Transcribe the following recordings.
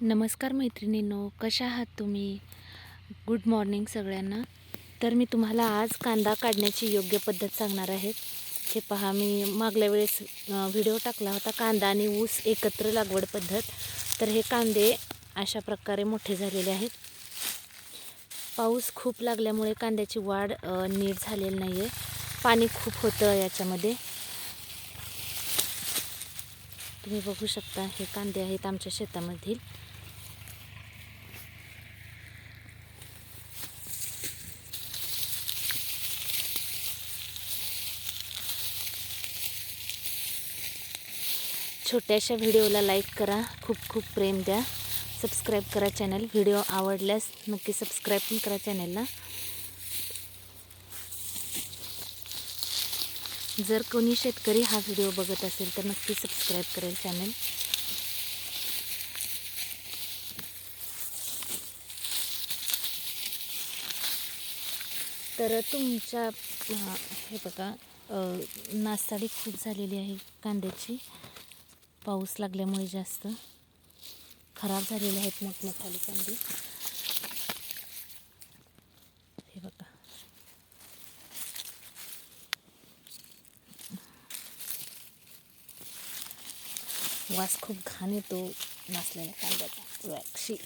नमस्कार मैत्रिणींनो कशा आहात तुम्ही? गुड मॉर्निंग सगळ्यांना. तर मी तुम्हाला आज कांदा काढण्याची योग्य पद्धत सांगणार आहे. हे पहा मी मागल्या वेळेस व्हिडिओ टाकला होता कांदा आणि ऊस एकत्र लागवड पद्धत. तर हे कांदे अशा प्रकारे मोठे झालेले आहेत. पाऊस खूप लागल्यामुळे कांद्याची वाढ नीट झालेली नाही आहे पाणी खूप होतं याच्यामध्ये. तुम्ही बघू शकता हे कांदे आहेत आमच्या शेतामधील. छोट्याशा व्हिडिओला लाईक करा खूप खूप प्रेम द्या. सबस्क्राईब करा चॅनल व्हिडिओ आवडल्यास नक्की सबस्क्राईब पण करा चॅनलला जर कोणी शेतकरी हा व्हिडिओ बघत असेल तर नक्की सबस्क्राईब करेल चॅनल तर तुमच्या हे बघा नासाडी खूप झालेली आहे कांद्याची. पाऊस लागल्यामुळे जास्त. खराब झालेले आहेत मोठमोठाले कांदे हे बघा वास खूप घाण येतो नसलेल्या कांद्याचा. वॅक्शी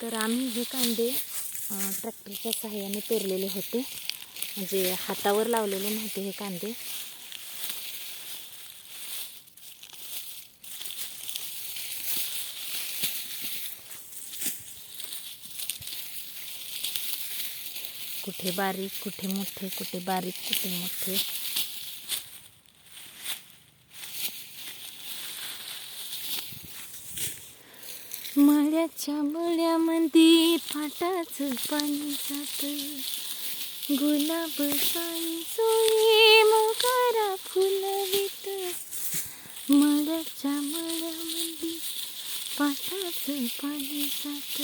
तर आम्ही हे कांदे ट्रॅक्टरच्या सहाय्याने पेरलेले होते. म्हणजे हातावर लावलेले नव्हते हे कांदे. कुठे बारीक कुठे मोठे कुठे बारीक कुठे मोठे. मळ्याच्या मळ्यामध्ये पाटाचं पाणी जात. गुलाब साई सोयी मोगरा फुलवित मळ्याच्या मळ्यामध्ये पाटाचं पाणी जात.